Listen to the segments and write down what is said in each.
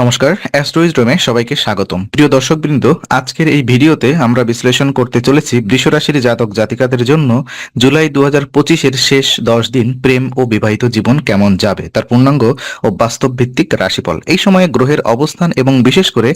নমস্কার অ্যাস্ট্রোইজডমে সবাইকে স্বাগতম। প্রিয় দর্শকবৃন্দ, আজকের এই ভিডিওতে আমরা বিশ্লেষণ করতে চলেছি বৃষরাশির জাতক জাতিকাদের জন্য জুলাই দু হাজার পঁচিশের শেষ দশ দিন প্রেম ও বিবাহিত জীবন কেমন যাবে, তার পূর্ণাঙ্গ ও বাস্তব ভিত্তিক রাশিফল। এই সময়ে গ্রহের অবস্থান এবং বিশেষ করে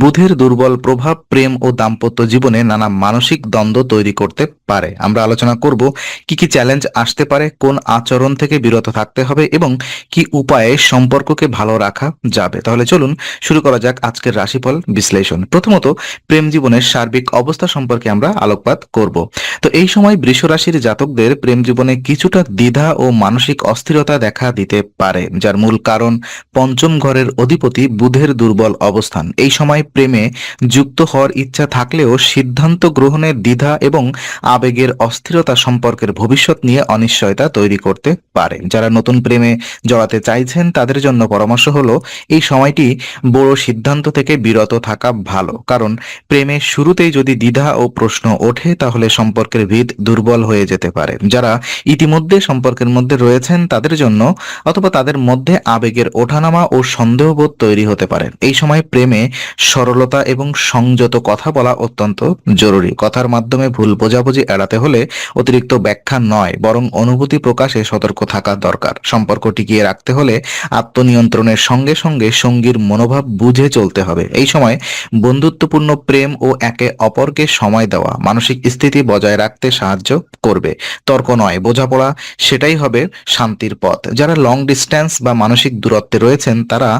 বুধের দুর্বল প্রভাব প্রেম ও দাম্পত্য জীবনে নানা মানসিক দ্বন্দ্ব তৈরি করতে পারে। আমরা আলোচনা করব কি কি চ্যালেঞ্জ আসতে পারে, কোন আচরণ থেকে বিরত থাকতে হবে এবং কি উপায়ে সম্পর্ককে ভালো রাখা যাবে। তাহলে চলুন শুরু করা যাক আজকের রাশিফল বিশ্লেষণ। প্রথমত, প্রেম জীবনের সার্বিক অবস্থা সম্পর্কে আমরা আলোকপাত করব। তো এই সময় বৃষ রাশির জাতকদের প্রেম জীবনে কিছুটা দ্বিধা ও মানসিক অস্থিরতা দেখা দিতে পারে, যার মূল কারণ পঞ্চম ঘরের অধিপতি বুধের দুর্বল অবস্থান। এই সময় প্রেমে যুক্ত হওয়ার ইচ্ছা থাকলেও সিদ্ধান্ত গ্রহণের দ্বিধা এবং আবেগের অস্থিরতা সম্পর্কের ভবিষ্যৎ নিয়ে অনিশ্চয়তা তৈরি করতে পারে। যারা নতুন প্রেমে জড়াতে চাইছেন, তাদের জন্য পরামর্শ হলো, এই সময়টি বড় সিদ্ধান্ত থেকে বিরত থাকা ভালো। কারণ প্রেমের শুরুতেই যদি দ্বিধা ও প্রশ্ন ওঠে, তাহলে সম্পর্কের ভিত দুর্বল হয়ে যেতে পারে। যারা ইতিমধ্যে সম্পর্কের মধ্যে রয়েছেন, তাদের জন্য অথবা তাদের মধ্যে আবেগের ওঠানামা ও সন্দেহবোধ তৈরি হতে পারে। এই সময় প্রেমে সরলতা এবং সংযত কথা বলা অত্যন্ত জরুরি। কথার মাধ্যমে ভুল বোঝাবুঝি এড়াতে হলে অতিরিক্ত ব্যাখ্যা নয়, বরং অনুভূতি প্রকাশে সতর্ক থাকা দরকার। সম্পর্ক টিকিয়ে রাখতে হলে আত্মনিয়ন্ত্রণের সঙ্গে সঙ্গে সঙ্গীর মনোভাব বুঝে চলতে হবে। এই সময় বন্ধুত্বপূর্ণ প্রেম ও একে অপরকে সময় দেওয়া মানসিক স্থিতি বজায় রাখতে সাহায্য করবে। তর্ক নয়, বোঝাপড়া সেটাই হবে শান্তির পথ। যারা লং ডিস্টেন্স বা মানসিক দূরত্বে রয়েছেন, তারা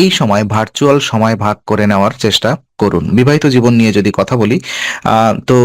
এই সময় ভার্চুয়াল সময় ভাগ করে নেওয়ার চেষ্টা করুন। বিবাহিত জীবন নিয়ে যদি কথা বলি তো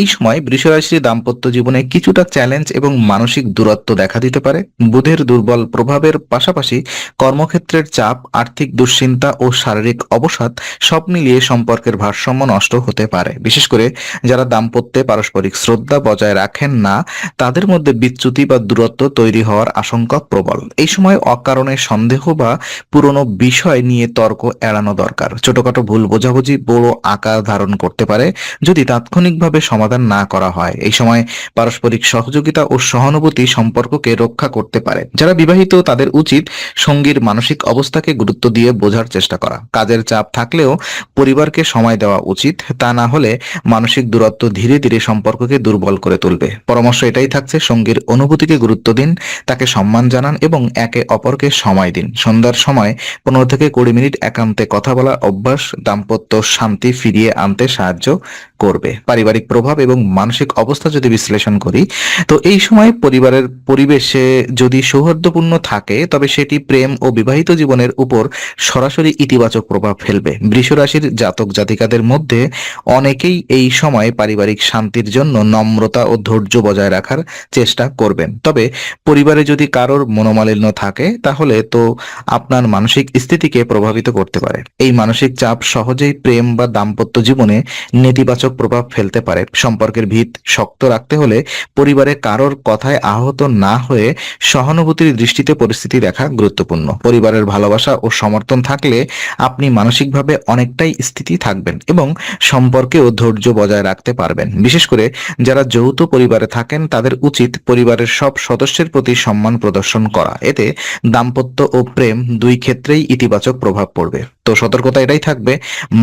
এই সময় বৃষরাশির দাম্পত্য জীবনে কিছুটা চ্যালেঞ্জ এবং মানসিক দূরত্ব দেখা দিতে পারে। বুধের দুর্বল প্রভাবের পাশাপাশি কর্মক্ষেত্রের চাপ, আর্থিক দুশ্চিন্তা ও শারীরিক অবসাদ সব মিলিয়ে সম্পর্কের ভারসাম্য নষ্ট হতে পারে। বিশেষ করে যারা দাম্পত্যে পারস্পরিক শ্রদ্ধা বজায় রাখেন না, তাদের মধ্যে বিচ্যুতি বা দূরত্ব তৈরি হওয়ার আশঙ্কা প্রবল। এই সময় অকারণে সন্দেহ বা পুরনো বিষয় নিয়ে তর্ক এড়ানো দরকার। ছোটখাটো ভুল বোঝাবুঝি বড় আকার ধারণ করতে পারে যদি তাৎক্ষণিকভাবে সমাধান না করা হয়। এই সময় পারস্পরিক সহযোগিতা ও সহানুভূতি সম্পর্ককে রক্ষা করতে পারে। যারা বিবাহিত, তাদের উচিত সঙ্গীর মানসিক অবস্থাকে গুরুত্ব দিয়ে বোঝার চেষ্টা করা। কাজের চাপ থাকলেও পরিবারকে সময় দেওয়া উচিত। তা না হলে মানসিক দূরত্ব ধীরে ধীরে সম্পর্ককে দুর্বল করে তুলবে। পরামর্শ এটাই থাকছে, সঙ্গীর অনুভূতিকে গুরুত্ব দিন, তাকে সম্মান জানান এবং একে অপরকে সময় দিন। সন্ধ্যার সময় পনেরো থেকে কুড়ি মিনিট একান্তে কথা বলার অভ্যাস দাম্পত্য শান্তি ফিরিয়ে আনতে সাহায্য করবে। পারিবারিক প্রভাব এবং মানসিক অবস্থা যদি বিশ্লেষণ করি, তো এই সময় পরিবারের পরিবেশে যদি সৌহার্দ্যপূর্ণ থাকে, তবে সেটি প্রেম ও বিবাহিত জীবনের উপর সরাসরি ইতিবাচক প্রভাব ফেলবে। বৃষরাশির জাতক জাতিকাদের মধ্যে অনেকেই এই সময় পারিবারিক শান্তির জন্য নম্রতা ও ধৈর্য বজায় রাখার চেষ্টা করবেন। তবে পরিবারে যদি কারোর মনোমালিন্য থাকে, তাহলে তো আপনার মানসিক স্থিতিকে প্রভাবিত করতে পারে। এই মানসিক চাপ সহজেই প্রেম বা দাম্পত্য জীবনে নেতিবাচক প্রভাব ফেলতে পারে। সম্পর্কের ভিত শক্ত রাখতে হলে পরিবারে কারোর কথায় আহত না হয়ে সহানুভূতির দৃষ্টিতে পরিস্থিতি দেখা গুরুত্বপূর্ণ। পরিবারের ভালোবাসা ও সমর্থন থাকলে আপনি মানসিকভাবে অনেকটাই স্থিতি থাকবেন এবং সম্পর্কেও ধৈর্য বজায় রাখতে পারবেন। বিশেষ করে যারা যৌথ পরিবারে থাকেন, তাদের উচিত পরিবারের সব সদস্যের প্রতি সম্মান প্রদর্শন করা। এতে দাম্পত্য ও প্রেম দুই ক্ষেত্রেই ইতিবাচক প্রভাব পড়বে। তো সতর্কতা এটাই থাকবে,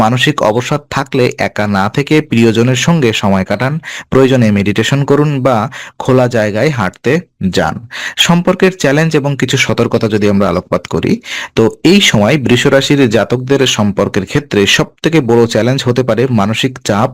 মানসিক অবসাদ থাকলে একা না থেকে প্রিয়জনের সঙ্গে সময় কাটান, প্রয়োজনে মেডিটেশন করুন বা খোলা জায়গায় হাঁটতে যান। সম্পর্কের চ্যালেঞ্জ এবং কিছু সতর্কতা যদি আমরা আলোকপাত করি, তো এই সময় বৃষরাশির জাতকদের সম্পর্কের ক্ষেত্রে সব থেকে বড় চ্যালেঞ্জ হতে পারে মানসিক চাপ,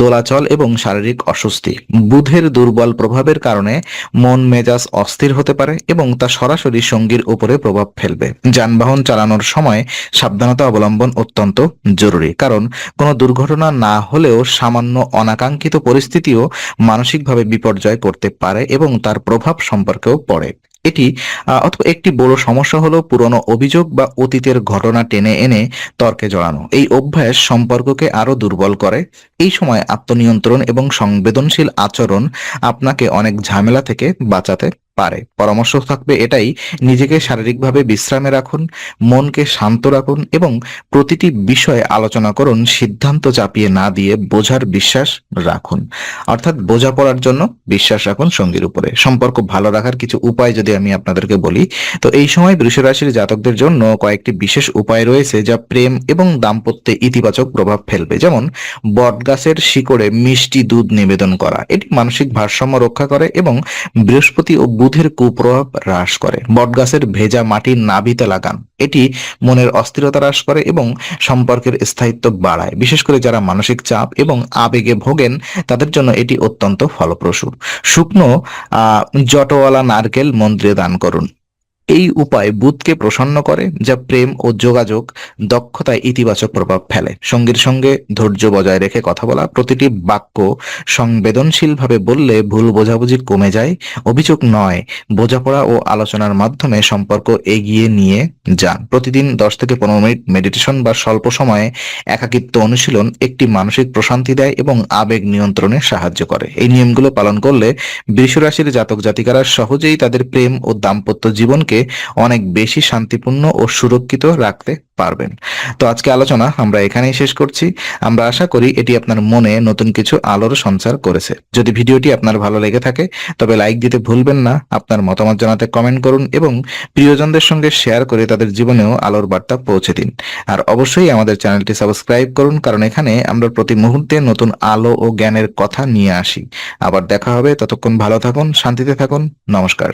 দোলাচল এবং শারীরিক অস্বস্তি। বুধের দুর্বল প্রভাবের কারণে মন মেজাজ অস্থির হতে পারে এবং তা সরাসরি সঙ্গীর উপরে প্রভাব ফেলবে। যানবাহন চালানোর সময় সাবধানতা অবলম্বন অত্যন্ত জরুরি, কারণ কোনো দুর্ঘটনা না হলেও সামান্য অনাকাঙ্ক্ষিত পরিস্থিতিও মানসিকভাবে বিপর্যয় করতে পারে এবং তার প্রভাব সম্পর্কেও পড়ে। এটি অথবা একটি বড় সমস্যা হলো পুরনো অভিযোগ বা অতীতের ঘটনা টেনে এনে তর্কে জড়ানো। এই অভ্যাস সম্পর্ককে আরও দুর্বল করে। এই সময় আত্মনিয়ন্ত্রণ এবং সংবেদনশীল আচরণ আপনাকে অনেক ঝামেলা থেকে বাঁচাতে পারে। পরামর্শ থাকবে এটাই, নিজেকে শারীরিকভাবে বিশ্রামে রাখুন, মনকে শান্ত রাখুন এবং প্রতিটি বিষয়ে আলোচনা করুন, সিদ্ধান্ত চাপিয়ে না দিয়ে বোঝার বিশ্বাস রাখুন। অর্থাৎ বোঝাপড়ার জন্য বিশ্বাস রাখুন সঙ্গীর উপরে। সম্পর্ক ভালো রাখার কিছু উপায় যদি আমি আপনাদেরকে বলি, তো এই সময় বৃষ রাশির জাতকদের জন্য কয়েকটি বিশেষ উপায় রয়েছে যা প্রেম এবং দাম্পত্যে ইতিবাচক প্রভাব ফেলবে। যেমন, বটগাছের শিকড়ে মিষ্টি দুধ নিবেদন করা। এটি মানসিক ভারসাম্য রক্ষা করে এবং বৃহস্পতি ও বুধের কুপ্রভাব হ্রাস করে। বটগাছের ভেজা মাটি নাভিতে লাগান। এটি মনের অস্থিরতা হ্রাস করে এবং সম্পর্কের স্থায়িত্ব বাড়ায়। বিশেষ করে যারা মানসিক চাপ এবং আবেগে ভোগেন, তাদের জন্য এটি অত্যন্ত ফলপ্রসূ। শুকনো, আহ, জটওয়ালা নারকেল মন্দিরে দান করুন। এই উপায় বুধকে প্রসন্ন করে যা প্রেম ও যোগাযোগ, দক্ষতায় ইতিবাচক প্রভাব ফেলে। সঙ্গীর সঙ্গে ধৈর্য বজায় রেখে কথা বলা, প্রতিটি বাক্য সংবেদনশীলভাবে বললে ভুল বোঝাবুঝি কমে যায়। অভিযোগ নয়, বোঝাপড়া ও আলোচনার মাধ্যমে সম্পর্ক এগিয়ে নিয়ে যান। প্রতিদিন দশ থেকে পনেরো মিনিট মেডিটেশন বা স্বল্প সময়ে একাকিত্ব অনুশীলন একটি মানসিক প্রশান্তি দেয় এবং আবেগ নিয়ন্ত্রণে সাহায্য করে। এই নিয়মগুলো পালন করলে বৃষরাশির জাতক জাতিকারা সহজেই তাদের প্রেম ও দাম্পত্য জীবনকে অনেক বেশি শান্তিপূর্ণ ও সুরক্ষিত রাখতে পারবেন। তো আজকে আলোচনা আমরা এখানেই শেষ করছি। আমরা আশা করি এটি আপনার মনে নতুন কিছু আলোর সঞ্চার করেছে। যদি ভিডিওটি আপনার ভালো লেগে থাকে, তবে লাইক দিতে ভুলবেন না, আপনার মতামত জানাতে কমেন্ট করুন এবং প্রিয়জনদের সঙ্গে শেয়ার করে তাদের জীবনেও আলোর বার্তা পৌঁছে দিন। আর অবশ্যই আমাদের চ্যানেলটি সাবস্ক্রাইব করুন, কারণ এখানে আমরা প্রতি মুহূর্তে নতুন আলো ও জ্ঞানের কথা নিয়ে আসি। আবার দেখা হবে, ততক্ষণ ভালো থাকুন, শান্তিতে থাকুন, নমস্কার।